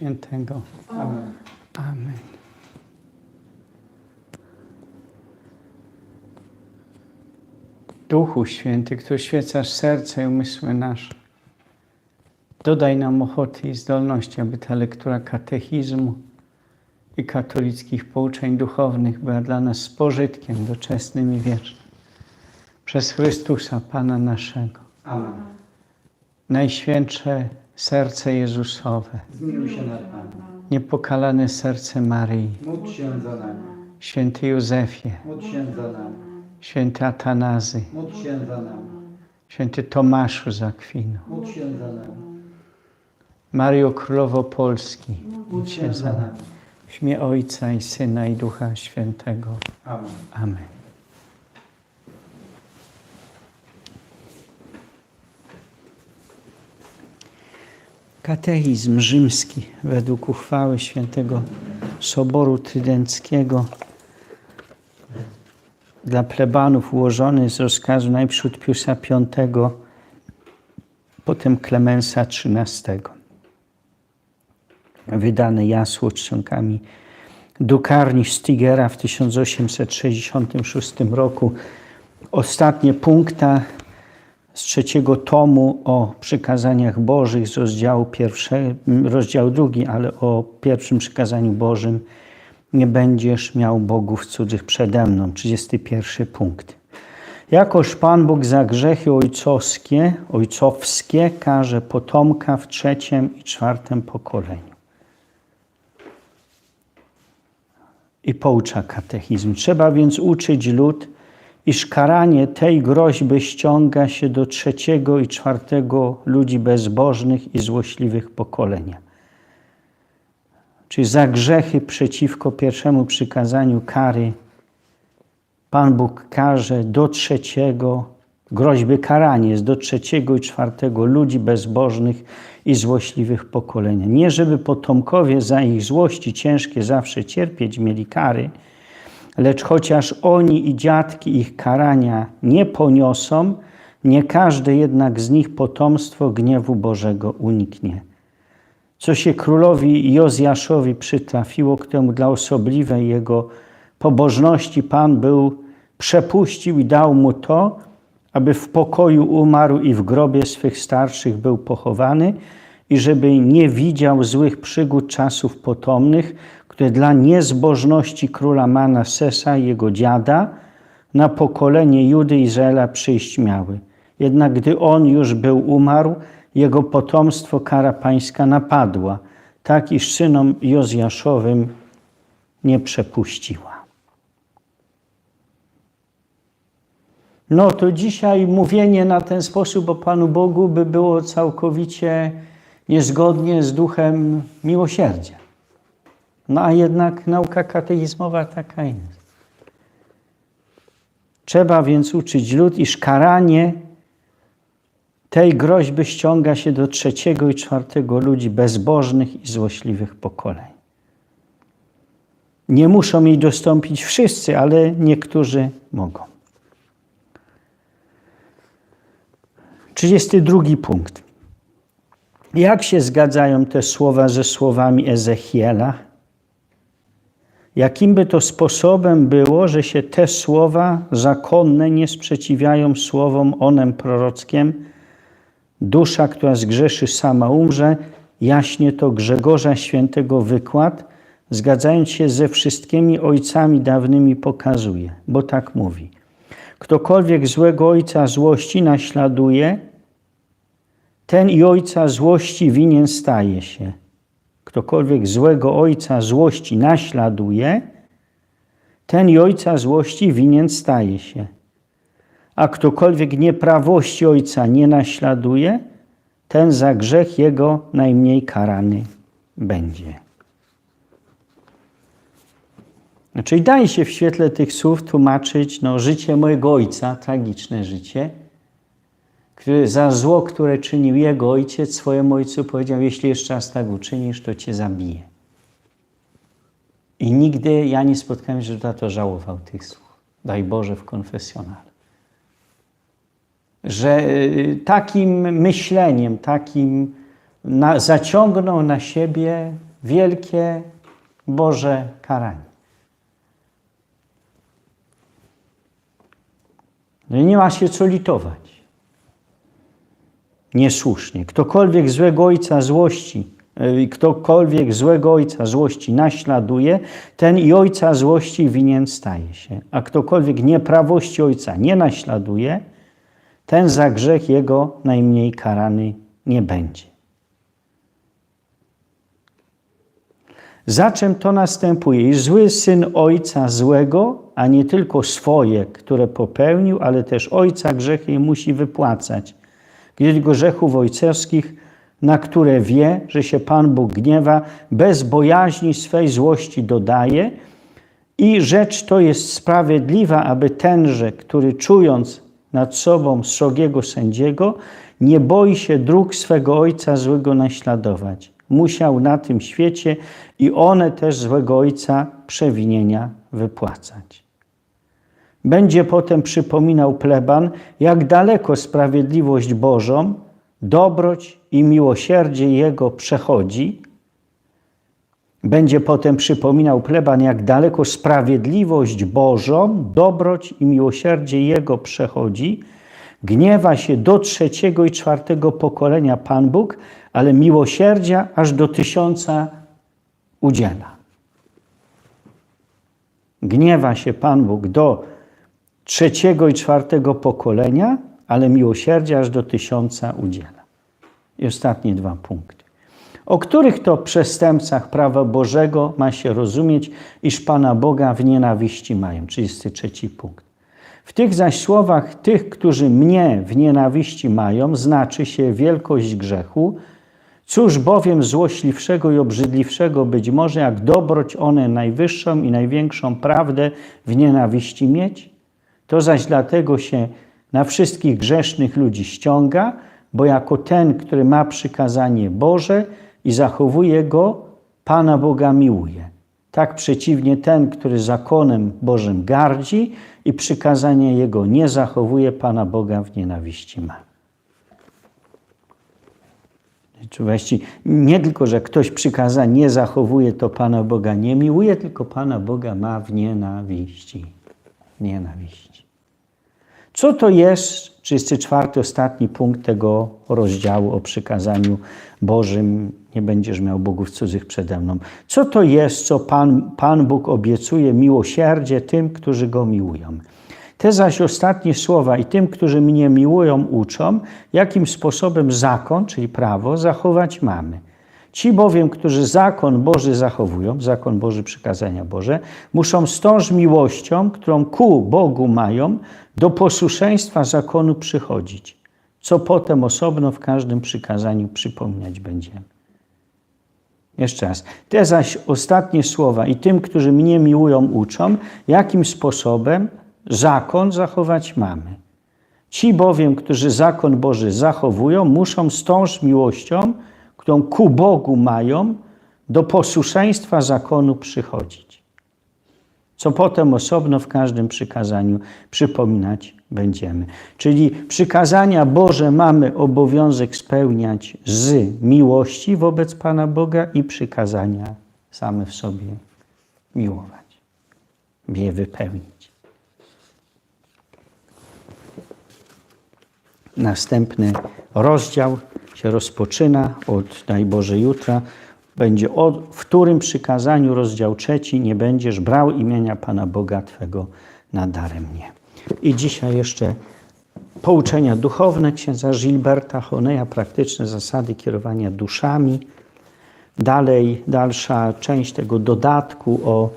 Świętego. Amen. Amen. Duchu Święty, który świecasz serce i umysły nasze, dodaj nam ochoty i zdolności, aby ta lektura katechizmu i katolickich pouczeń duchownych była dla nas z pożytkiem doczesnym i wiecznym. Przez Chrystusa, Pana naszego. Amen. Najświętsze serce Jezusowe, Zmiłuj się nad nami. niepokalane serce Maryi, Módl się za nami. święty Józefie, Módl się za nami. święty Atanazy, Módl się za nami. święty Tomaszu z Akwinu, Módl się za nami. Mario Królowo Polski, Módl się za nami. w imię Ojca i Syna i Ducha Świętego. Amen. Amen. Katechizm rzymski według uchwały świętego Soboru Trydenckiego dla plebanów ułożony z rozkazu najprzód Piusa V, potem Klemensa XIII. Wydany jasło czcionkami drukarni Stigera w 1866 roku. Ostatnie punkta z trzeciego tomu o przykazaniach Bożych z rozdziału pierwszego, rozdział drugi, ale o pierwszym przykazaniu Bożym nie będziesz miał bogów cudzych przede mną. 31 punkt. Jakoż Pan Bóg za grzechy ojcowskie, ojcowskie karze potomka w trzecim i czwartym pokoleniu. i poucza katechizm. Trzeba więc uczyć lud, iż karanie tej groźby ściąga się do trzeciego i czwartego ludzi bezbożnych i złośliwych pokolenia. Czyli za grzechy przeciwko pierwszemu przykazaniu kary Pan Bóg karze do trzeciego, groźby karanie jest do trzeciego i czwartego ludzi bezbożnych i złośliwych pokolenia. Nie żeby potomkowie za ich złości ciężkie zawsze cierpieć mieli kary, lecz chociaż oni i dziadki ich karania nie poniosą, nie każde jednak z nich potomstwo gniewu Bożego uniknie. Co się królowi Jozjaszowi przytrafiło, któremu dla osobliwej jego pobożności Pan był, przepuścił i dał mu to, aby w pokoju umarł i w grobie swych starszych był pochowany i żeby nie widział złych przygód czasów potomnych, które dla niezbożności króla Manasesa i jego dziada na pokolenie Judy i Izraela przyjść miały. Jednak gdy on już był umarł, jego potomstwo kara pańska napadła, tak iż synom Jozjaszowym nie przepuściła. No to dzisiaj mówienie na ten sposób o Panu Bogu by było całkowicie niezgodnie z duchem miłosierdzia. No a jednak nauka katechizmowa taka jest. Trzeba więc uczyć lud, iż karanie tej groźby ściąga się do trzeciego i czwartego ludzi bezbożnych i złośliwych pokoleń. Nie muszą jej dostąpić wszyscy, ale niektórzy mogą. 32 punkt. Jak się zgadzają te słowa ze słowami Ezechiela? Jakim by to sposobem było, że się te słowa zakonne nie sprzeciwiają słowom onem prorockiem? Dusza, która zgrzeszy, sama umrze. Jaśnie to Grzegorza Świętego wykład, zgadzając się ze wszystkimi ojcami dawnymi, pokazuje, bo tak mówi. Ktokolwiek złego ojca złości naśladuje, ten i ojca złości winien staje się. Ktokolwiek złego ojca złości naśladuje, ten i ojca złości winien staje się. A ktokolwiek nieprawości ojca nie naśladuje, ten za grzech jego najmniej karany będzie. Czyli daje się w świetle tych słów tłumaczyć no, życie mojego ojca, tragiczne życie, za zło, które czynił jego ojciec, swojemu ojcu powiedział: Jeśli jeszcze raz tak uczynisz, to cię zabiję. I nigdy ja nie spotkałem że tato żałował tych słów. Daj Boże w konfesjonale. Że takim myśleniem, takim na, zaciągnął na siebie wielkie Boże karanie. No nie ma się co litować. Niesłusznie. Ktokolwiek złego ojca złości, y, ktokolwiek złego ojca złości naśladuje, ten i ojca złości winien staje się. A ktokolwiek nieprawości ojca nie naśladuje, ten za grzech jego najmniej karany nie będzie. Za czym to następuje? Iż zły syn ojca złego, a nie tylko swoje, które popełnił, ale też ojca grzechy musi wypłacać. Gdyż grzechów ojcowskich, na które wie, że się Pan Bóg gniewa, bez bojaźni swej złości dodaje, i rzecz to jest sprawiedliwa, aby tenże, który czując nad sobą srogiego sędziego, nie boi się dróg swego ojca złego naśladować. Musiał na tym świecie i one też złego ojca przewinienia wypłacać. Będzie potem przypominał pleban, jak daleko sprawiedliwość Bożą, dobroć i miłosierdzie Jego przechodzi. Będzie potem przypominał pleban, jak daleko sprawiedliwość Bożą, dobroć i miłosierdzie Jego przechodzi. Gniewa się do trzeciego i czwartego pokolenia Pan Bóg, ale miłosierdzia aż do tysiąca udziela. Gniewa się Pan Bóg do trzeciego i czwartego pokolenia, ale miłosierdzia aż do tysiąca udziela. I ostatnie dwa punkty. O których to przestępcach prawa Bożego ma się rozumieć, iż Pana Boga w nienawiści mają? 33 punkt. W tych zaś słowach tych, którzy mnie w nienawiści mają, znaczy się wielkość grzechu. Cóż bowiem złośliwszego i obrzydliwszego być może, jak dobroć one najwyższą i największą prawdę w nienawiści mieć? To zaś dlatego się na wszystkich grzesznych ludzi ściąga, bo jako ten, który ma przykazanie Boże i zachowuje go, Pana Boga miłuje. Tak przeciwnie ten, który zakonem Bożym gardzi i przykazania Jego nie zachowuje, Pana Boga w nienawiści ma. Czy właściwie nie tylko, że ktoś przykazań nie zachowuje, to Pana Boga nie miłuje, tylko Pana Boga ma w nienawiści. Nienawiści. Co to jest, 34 ostatni punkt tego rozdziału o przykazaniu Bożym, nie będziesz miał bogów cudzych przede mną. Co to jest, co Pan, Pan Bóg obiecuje miłosierdzie tym, którzy Go miłują? Te zaś ostatnie słowa i tym, którzy mnie miłują, uczą, jakim sposobem zakon, czyli prawo, zachować mamy. Ci bowiem, którzy zakon Boży zachowują, zakon Boży, przykazania Boże, muszą z tąż miłością, którą ku Bogu mają, do posłuszeństwa zakonu przychodzić, co potem osobno w każdym przykazaniu przypominać będziemy. Jeszcze raz. Te zaś ostatnie słowa i tym, którzy mnie miłują, uczą, jakim sposobem zakon zachować mamy. Ci bowiem, którzy zakon Boży zachowują, muszą z miłością, którą ku Bogu mają, do posłuszeństwa zakonu przychodzić. Co potem osobno w każdym przykazaniu przypominać będziemy. Czyli przykazania Boże mamy obowiązek spełniać z miłości wobec Pana Boga i przykazania same w sobie miłować, je wypełnić. Następny rozdział się rozpoczyna od daj Boże jutra. Będzie o w którym przykazaniu, rozdział trzeci, nie będziesz brał imienia Pana Boga Twego nadaremnie. I dzisiaj jeszcze pouczenia duchowne księdza Gilberta Honeya, praktyczne zasady kierowania duszami. Dalej, dalsza część tego dodatku o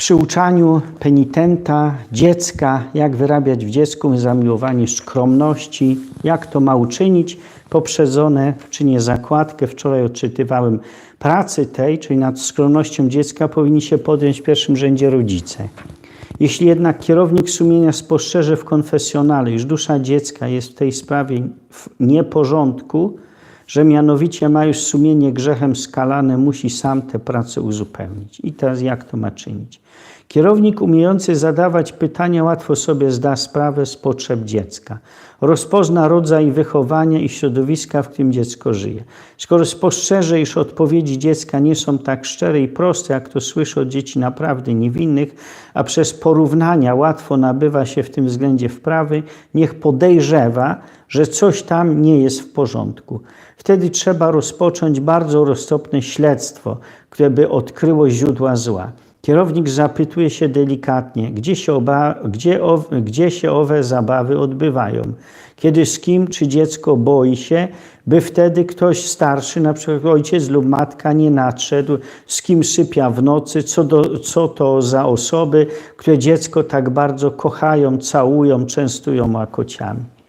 przyuczaniu penitenta, dziecka, jak wyrabiać w dziecku zamiłowanie skromności, jak to ma uczynić. Poprzedzone czynię zakładkę, wczoraj odczytywałem pracy tej, czyli nad skromnością dziecka powinni się podjąć w pierwszym rzędzie rodzice. Jeśli jednak kierownik sumienia spostrzeże w konfesjonale, iż dusza dziecka jest w tej sprawie w nieporządku, że mianowicie ma już sumienie grzechem skalane, musi sam tę pracę uzupełnić. I teraz jak to ma czynić? Kierownik umiejący zadawać pytania łatwo sobie zda sprawę z potrzeb dziecka. rozpozna rodzaj wychowania i środowiska, w którym dziecko żyje. Skoro spostrzeże, iż odpowiedzi dziecka nie są tak szczere i proste, jak to słyszy od dzieci naprawdę niewinnych, a przez porównania łatwo nabywa się w tym względzie wprawy, niech podejrzewa, że coś tam nie jest w porządku. Wtedy trzeba rozpocząć bardzo roztopne śledztwo, które by odkryło źródła zła. Kierownik zapytuje się delikatnie, gdzie się, oba, gdzie, gdzie się owe zabawy odbywają, kiedy z kim czy dziecko boi się, by wtedy ktoś starszy, na przykład ojciec lub matka, nie nadszedł, z kim sypia w nocy, co, do, co to za osoby, które dziecko tak bardzo kochają, całują, częstują łakociami.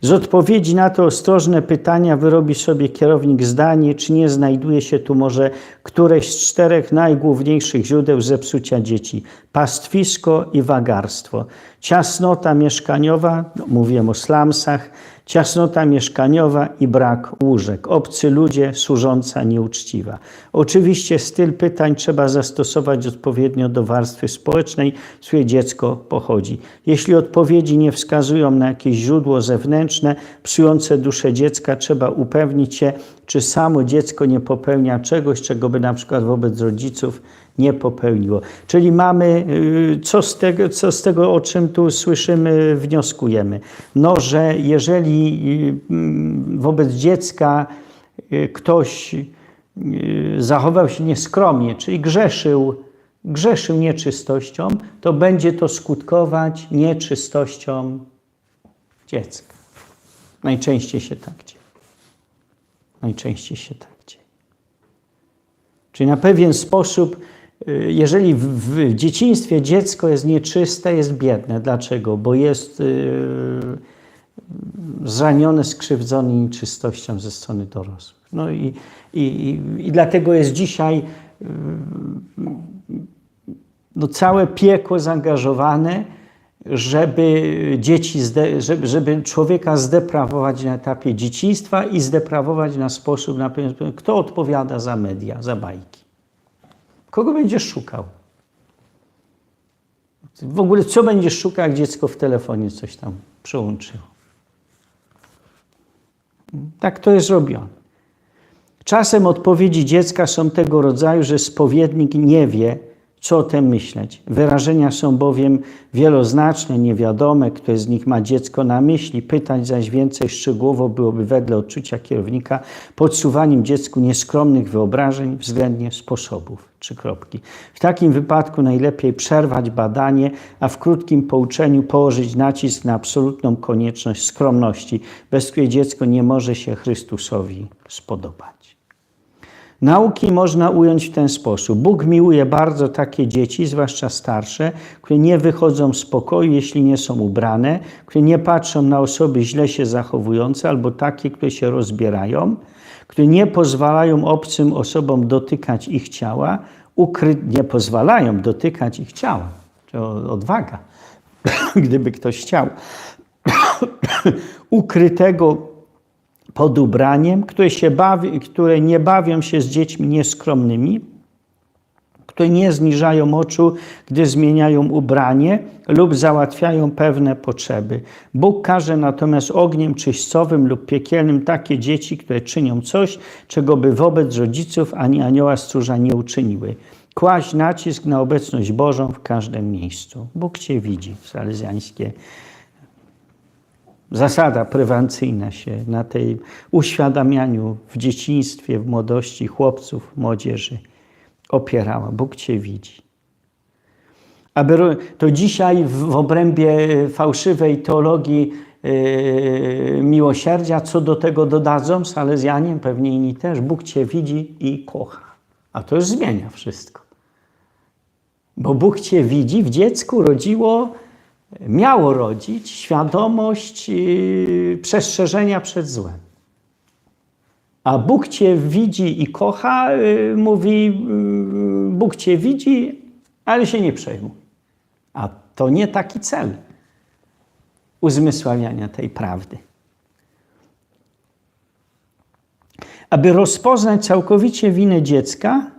Z odpowiedzi na te ostrożne pytania wyrobi sobie kierownik zdanie, czy nie znajduje się tu może któreś z czterech najgłówniejszych źródeł zepsucia dzieci: pastwisko i wagarstwo, ciasnota mieszkaniowa, no, o slumsach, ciasnota mieszkaniowa i brak łóżek, obcy ludzie, służąca nieuczciwa. Oczywiście styl pytań trzeba zastosować odpowiednio do warstwy społecznej, z której dziecko pochodzi. Jeśli odpowiedzi nie wskazują na jakieś źródło zewnętrzne, psujące duszę dziecka, trzeba upewnić się, czy samo dziecko nie popełnia czegoś, czego by na przykład wobec rodziców nie popełniło. Czyli mamy, y, co z, tego, co z tego, o czym tu słyszymy, wnioskujemy? No, że jeżeli y, mm, wobec dziecka y, ktoś zachował się nieskromnie, czyli grzeszył, grzeszył nieczystością, to będzie to skutkować nieczystością dziecka. Najczęściej się tak dzieje. Najczęściej się tak dzieje. Czyli na pewien sposób, jeżeli w, w dzieciństwie dziecko jest nieczyste, jest biedne. Dlaczego? Bo jest yy, zranione, skrzywdzone nieczystością ze strony dorosłych. No i, i, i, dlatego jest dzisiaj yy, no całe piekło zaangażowane, żeby dzieci, żeby, żeby człowieka zdeprawować na etapie dzieciństwa i zdeprawować na sposób, na kto odpowiada za media, za bajki. Kogo będziesz szukał? W ogóle co będziesz szukał, jak dziecko w telefonie coś tam przełączyło? Tak to jest robione. Czasem odpowiedzi dziecka są tego rodzaju, że spowiednik nie wie, co o tym myśleć. Wyrażenia są bowiem wieloznaczne, niewiadome, które z nich ma dziecko na myśli. Pytać zaś więcej szczegółowo byłoby wedle odczucia kierownika podsuwaniem dziecku nieskromnych wyobrażeń względnie sposobów. Trzy kropki. W takim wypadku najlepiej przerwać badanie, a w krótkim pouczeniu położyć nacisk na absolutną konieczność skromności, bez której dziecko nie może się Chrystusowi spodobać. Nauki można ująć w ten sposób. Bóg miłuje bardzo takie dzieci, zwłaszcza starsze, które nie wychodzą z pokoju, jeśli nie są ubrane, które nie patrzą na osoby źle się zachowujące, albo takie, które się rozbierają, które nie pozwalają obcym osobom dotykać ich ciała, ukry... nie pozwalają dotykać ich ciała. To odwaga, gdyby ktoś chciał. Ukrytego pod ubraniem, które, się bawi, które nie bawią się z dziećmi nieskromnymi, które nie zniżają oczu, gdy zmieniają ubranie lub załatwiają pewne potrzeby. Bóg każe natomiast ogniem czyścowym lub piekielnym takie dzieci, które czynią coś, czego by wobec rodziców ani anioła stróża nie uczyniły. Kłaść nacisk na obecność Bożą w każdym miejscu. Bóg Cię widzi, salezjańskie zasada prewencyjna się na tej uświadamianiu w dzieciństwie, w młodości chłopców, młodzieży opierała. Bóg Cię widzi. Aby to dzisiaj w obrębie fałszywej teologii yy, miłosierdzia, co do tego dodadzą Salezjanie, pewnie inni też, Bóg Cię widzi i kocha. A to już zmienia wszystko. Bo Bóg Cię widzi, w dziecku rodziło miało rodzić świadomość yy, przestrzeżenia przed złem. A Bóg Cię widzi i kocha, yy, mówi, yy, Bóg Cię widzi, ale się nie przejmuj. A to nie taki cel uzmysławiania tej prawdy. Aby rozpoznać całkowicie winę dziecka,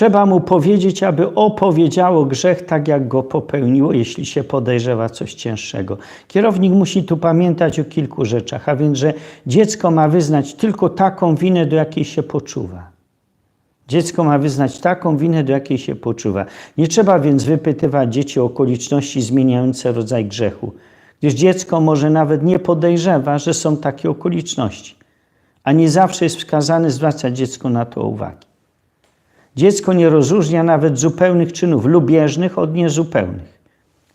Trzeba mu powiedzieć, aby opowiedziało grzech tak, jak go popełniło, jeśli się podejrzewa coś cięższego. Kierownik musi tu pamiętać o kilku rzeczach, a więc, że dziecko ma wyznać tylko taką winę, do jakiej się poczuwa. Dziecko ma wyznać taką winę, do jakiej się poczuwa. Nie trzeba więc wypytywać dzieci o okoliczności zmieniające rodzaj grzechu, gdyż dziecko może nawet nie podejrzewa, że są takie okoliczności, a nie zawsze jest wskazane zwracać dziecku na to uwagi. Dziecko nie rozróżnia nawet zupełnych czynów lubieżnych od niezupełnych.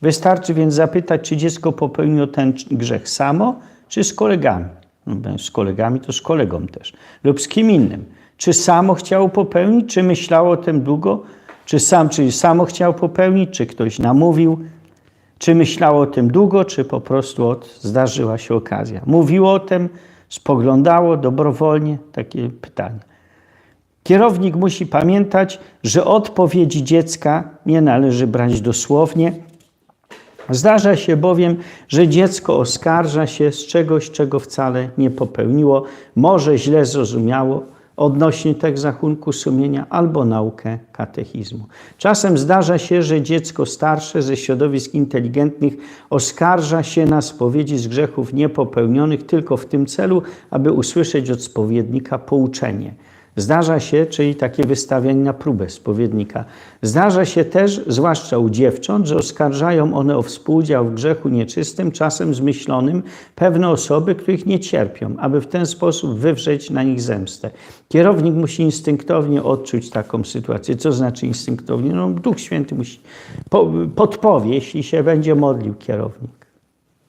Wystarczy więc zapytać, czy dziecko popełniło ten grzech samo, czy z kolegami. No, z kolegami to z kolegą też. Lub z kim innym. Czy samo chciało popełnić, czy myślało o tym długo? Czy sam, czy samo chciał popełnić, czy ktoś namówił? Czy myślało o tym długo, czy po prostu od, zdarzyła się okazja? Mówiło o tym, spoglądało dobrowolnie? Takie pytanie. Kierownik musi pamiętać, że odpowiedzi dziecka nie należy brać dosłownie. Zdarza się bowiem, że dziecko oskarża się z czegoś, czego wcale nie popełniło, może źle zrozumiało odnośnie tego zachunku sumienia albo naukę katechizmu. Czasem zdarza się, że dziecko starsze ze środowisk inteligentnych oskarża się na spowiedzi z grzechów niepopełnionych tylko w tym celu, aby usłyszeć od spowiednika pouczenie. Zdarza się, czyli takie wystawianie na próbę spowiednika. Zdarza się też, zwłaszcza u dziewcząt, że oskarżają one o współudział w grzechu nieczystym, czasem zmyślonym, pewne osoby, których nie cierpią, aby w ten sposób wywrzeć na nich zemstę. Kierownik musi instynktownie odczuć taką sytuację. Co znaczy instynktownie? No, Duch Święty musi po, podpowie, jeśli się będzie modlił kierownik.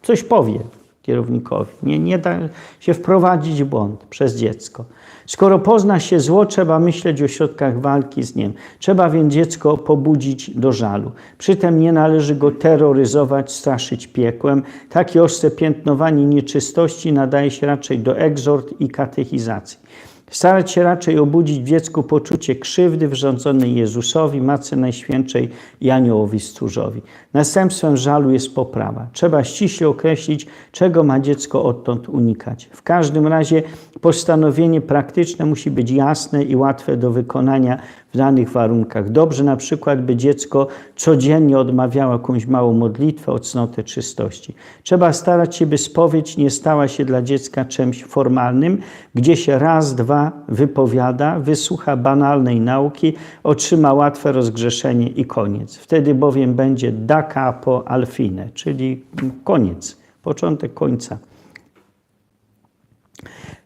Coś powie kierownikowi. Nie, nie da się wprowadzić w błąd przez dziecko. Skoro pozna się zło, trzeba myśleć o środkach walki z nim. Trzeba więc dziecko pobudzić do żalu. Przytem nie należy go terroryzować, straszyć piekłem. Takie ostre piętnowanie nieczystości nadaje się raczej do egzort i katechizacji. Starać się raczej obudzić w dziecku poczucie krzywdy wyrządzonej Jezusowi, Matce Najświętszej i Aniołowi Stróżowi. Następstwem żalu jest poprawa. Trzeba ściśle określić, czego ma dziecko odtąd unikać. W każdym razie postanowienie praktyczne musi być jasne i łatwe do wykonania w danych warunkach. Dobrze na przykład, by dziecko codziennie odmawiało jakąś małą modlitwę o cnotę czystości. Trzeba starać się, by spowiedź nie stała się dla dziecka czymś formalnym, gdzie się raz, dwa wypowiada, wysłucha banalnej nauki, otrzyma łatwe rozgrzeszenie i koniec. Wtedy bowiem będzie da capo al fine, czyli koniec, początek końca.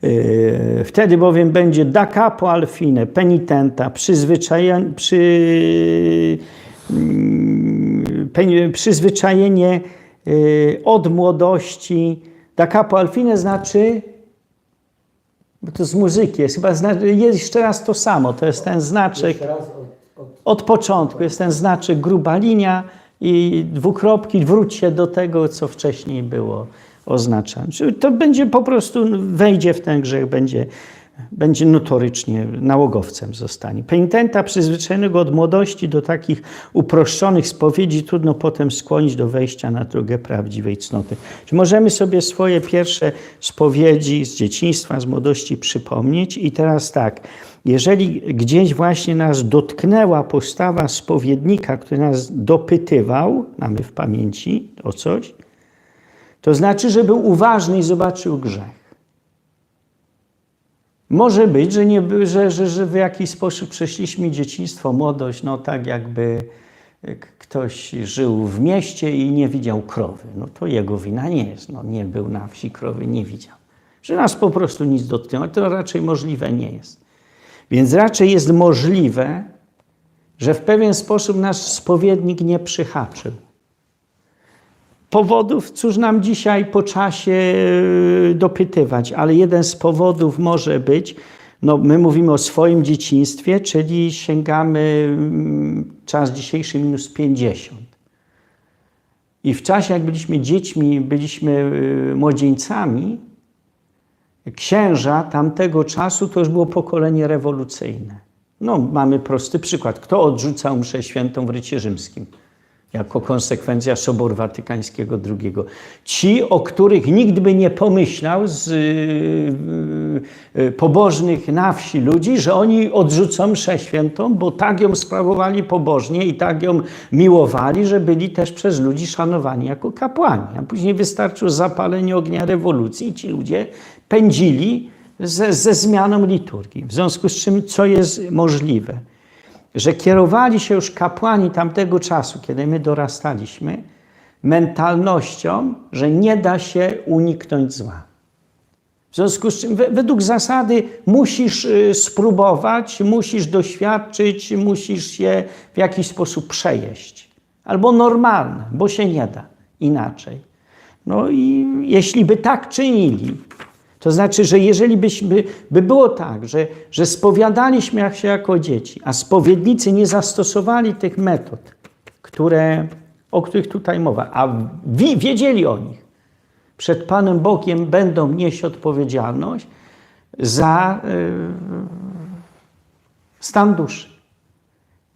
Yy, Wtedy bowiem będzie da capo al fine, penitenta, przyzwyczajenie, przy, mm, pe- przyzwyczajenie yy, od młodności. Da capo al fine znaczy, bo to z muzyki jest, chyba zna, jest jeszcze raz to samo, to jest ten znaczek. Od początku jest ten znaczek gruba linia i dwukropki, wróć się do tego, co wcześniej było oznaczane. Czyli to będzie po prostu, wejdzie w ten grzech, będzie, będzie notorycznie nałogowcem zostanie. Penitenta przyzwyczajonego od młodości do takich uproszczonych spowiedzi trudno potem skłonić do wejścia na drogę prawdziwej cnoty. Czy możemy sobie swoje pierwsze spowiedzi z dzieciństwa, z młodości przypomnieć? I teraz tak, jeżeli gdzieś właśnie nas dotknęła postawa spowiednika, który nas dopytywał, mamy w pamięci o coś, to znaczy, że był uważny i zobaczył grzech. Może być, że, nie, że, że, że w jakiś sposób przeszliśmy dzieciństwo, młodość, no tak jakby k- ktoś żył w mieście i nie widział krowy. No to jego wina nie jest. No, nie był na wsi, krowy nie widział. Że nas po prostu nic dotknęło, to raczej możliwe nie jest. Więc raczej jest możliwe, że w pewien sposób nasz spowiednik nie przyhaczył. Powodów, cóż nam dzisiaj po czasie yy, dopytywać, ale jeden z powodów może być, no my mówimy o swoim dzieciństwie, czyli sięgamy mm, czas dzisiejszy minus 50. I w czasie, jak byliśmy dziećmi, byliśmy yy, młodzieńcami, księża tamtego czasu to już było pokolenie rewolucyjne. No, mamy prosty przykład. Kto odrzucał mszę świętą w rycie rzymskim? Jako konsekwencja Soboru Watykańskiego II. Ci, o których nikt by nie pomyślał z y, y, y, pobożnych na wsi ludzi, że oni odrzucą mszę świętą, bo tak ją sprawowali pobożnie i tak ją miłowali, że byli też przez ludzi szanowani jako kapłani. A później wystarczyło zapalenie ognia rewolucji i ci ludzie pędzili ze, ze zmianą liturgii. W związku z czym, co jest możliwe? Że kierowali się już kapłani tamtego czasu, kiedy my dorastaliśmy, mentalnością, że nie da się uniknąć zła. W związku z czym, we- według zasady, musisz y, spróbować, musisz doświadczyć, musisz się w jakiś sposób przejeść. Albo normalne, bo się nie da inaczej. No i jeśli by tak czynili, to znaczy, że jeżeli byśmy, by było tak, że, że spowiadaliśmy się jako dzieci, a spowiednicy nie zastosowali tych metod, które, o których tutaj mowa, a wi- wiedzieli o nich, przed Panem Bogiem będą nieść odpowiedzialność za y, stan duszy.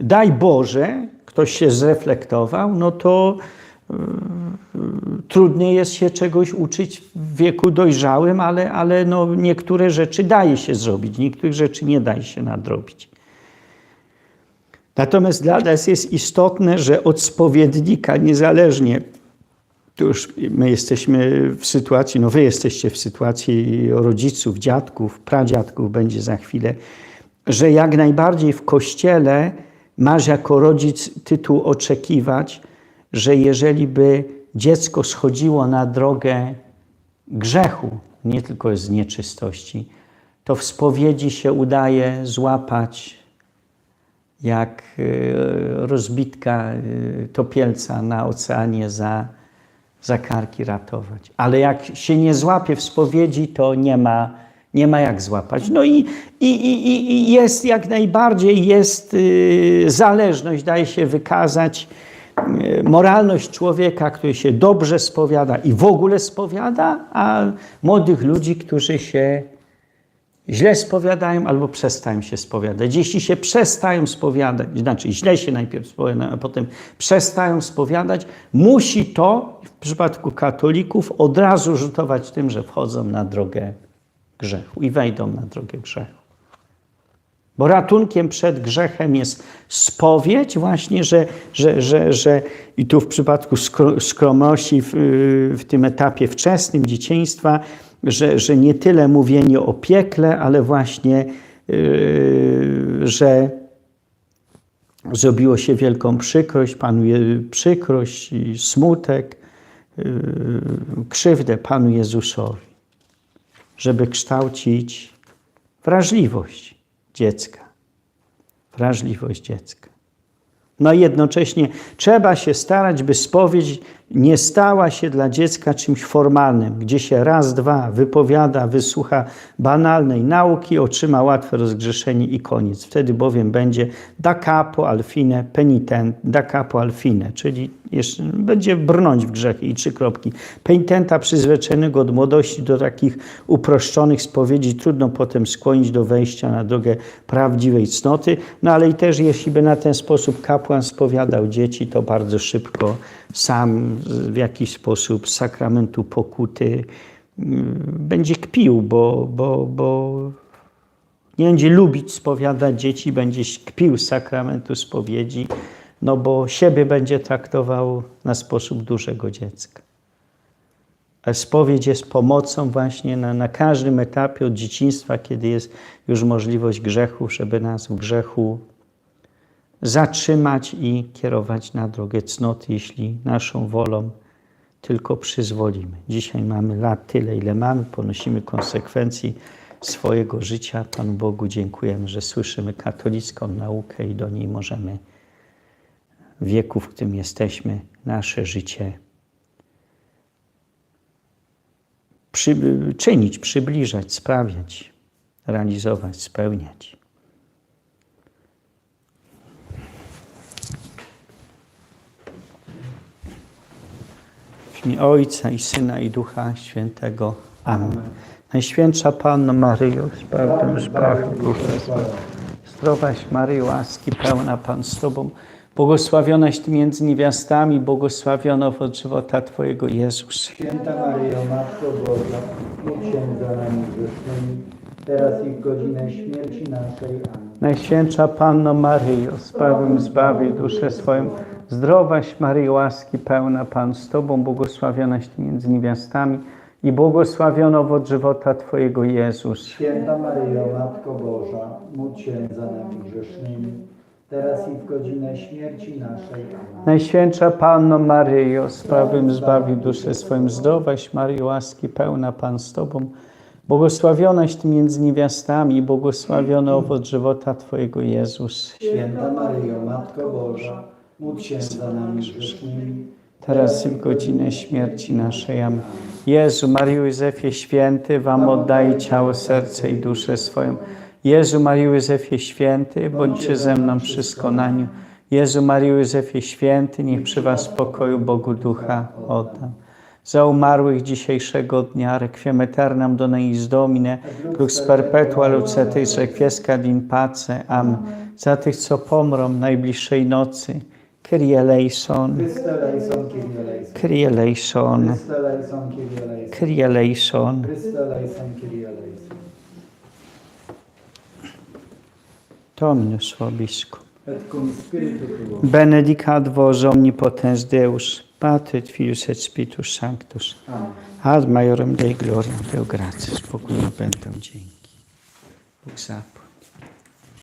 Daj Boże, ktoś się zreflektował, no to trudniej jest się czegoś uczyć w wieku dojrzałym, ale, ale no niektóre rzeczy daje się zrobić, niektórych rzeczy nie daje się nadrobić. Natomiast dla nas jest istotne, że od spowiednika niezależnie, to już my jesteśmy w sytuacji, no wy jesteście w sytuacji rodziców, dziadków, pradziadków, będzie za chwilę, że jak najbardziej w kościele masz jako rodzic tytuł oczekiwać, że jeżeli by dziecko schodziło na drogę grzechu, nie tylko z nieczystości, to w spowiedzi się udaje złapać jak y, rozbitka y, topielca na oceanie za, za karki ratować. Ale jak się nie złapie w spowiedzi, to nie ma, nie ma jak złapać. No i, i, i, i jest jak najbardziej jest y, zależność, daje się wykazać moralność człowieka, który się dobrze spowiada i w ogóle spowiada, a młodych ludzi, którzy się źle spowiadają albo przestają się spowiadać. Jeśli się przestają spowiadać, znaczy źle się najpierw spowiadają, a potem przestają spowiadać, musi to w przypadku katolików od razu rzutować tym, że wchodzą na drogę grzechu i wejdą na drogę grzechu. Bo ratunkiem przed grzechem jest spowiedź, właśnie, że, że, że, że i tu w przypadku skro- skromności w, w tym etapie wczesnym dzieciństwa, że, że nie tyle mówienie o piekle, ale właśnie, yy, że zrobiło się wielką przykrość, panuje przykrość i smutek, yy, krzywdę Panu Jezusowi, żeby kształcić wrażliwość dziecka. Wrażliwość dziecka. No i jednocześnie trzeba się starać, by spowiedź nie stała się dla dziecka czymś formalnym, gdzie się raz, dwa wypowiada, wysłucha banalnej nauki, otrzyma łatwe rozgrzeszenie i koniec. Wtedy bowiem będzie da capo al fine penitent, da capo al fine, czyli jeszcze będzie brnąć w grzechy i trzy kropki. Penitenta przyzwyczajonego od młodości do takich uproszczonych spowiedzi trudno potem skłonić do wejścia na drogę prawdziwej cnoty, no ale i też jeśli by na ten sposób kapłan spowiadał dzieci, to bardzo szybko sam w jakiś sposób z sakramentu pokuty mm, będzie kpił, bo, bo, bo nie będzie lubić spowiadać dzieci, będzie kpił z sakramentu spowiedzi, no bo siebie będzie traktował na sposób dużego dziecka. Spowiedź jest pomocą właśnie na, na każdym etapie od dzieciństwa, kiedy jest już możliwość grzechu, żeby nas w grzechu zatrzymać i kierować na drogę cnoty, jeśli naszą wolą tylko przyzwolimy. Dzisiaj mamy lat tyle, ile mamy, ponosimy konsekwencji swojego życia. Panu Bogu dziękujemy, że słyszymy katolicką naukę i do niej możemy w wieku, w którym jesteśmy, nasze życie przy, czynić, przybliżać, sprawiać, realizować, spełniać. Imię Ojca i Syna i Ducha Świętego. Amen. Najświętsza Panno Maryjo, z prawdą z Zdrowaś Maryjo, łaski pełna Pan z Tobą, Błogosławionaś Ty między niewiastami, błogosławiona owoc żywota Twojego Jezus. Święta Maryjo, Matko Boża, módl się za nami grzesznymi, teraz i w godzinę śmierci naszej. Amen. Najświętsza Panno Maryjo, sprawę zbawi duszę swoją. Zdrowaś Maryjo, łaski pełna Pan z Tobą, błogosławionaś Ty między niewiastami i błogosławiono owoc żywota Twojego Jezus. Święta Maryjo, Matko Boża, módl się za nami grzesznymi, teraz i w godzinę śmierci naszej. Amen. Najświętsza Panno Maryjo, sprawę zbawi duszę swoją. Zdrowaś Maryjo, łaski pełna Pan z Tobą, błogosławionaś Ty między niewiastami i błogosławiony owoc żywota Twojego Jezus. Święta Maryjo, Matko Boża, módl się za nami grzesznymi, teraz i w godzinę śmierci naszej. Amen. Jezu, Maryjo Józefie Święty, Wam oddaję ciało, serce i duszę swoją. Jezu, Maryjo Józefie Święty, bądźcie ze mną przy skonaniu. Jezu, Maryjo Józefie Święty, niech przy Was spokoju Bogu Ducha oddam. Za umarłych dzisiejszego dnia, requiem aeternam dona eis Domine, lux perpetua lucetis requiescat in pace. Amen. Za tych, co pomrą najbliższej nocy, Kyrie eleison, Kyrie eleison. Kyrie eleison. Dominus vobiscum. Benedicat vos omnipotens Deus, Pater et Filius et Spiritus Sanctus. Ad maiorem Dei gloria, Deo gratias, pokój będą dzięki. Bóg zapłać.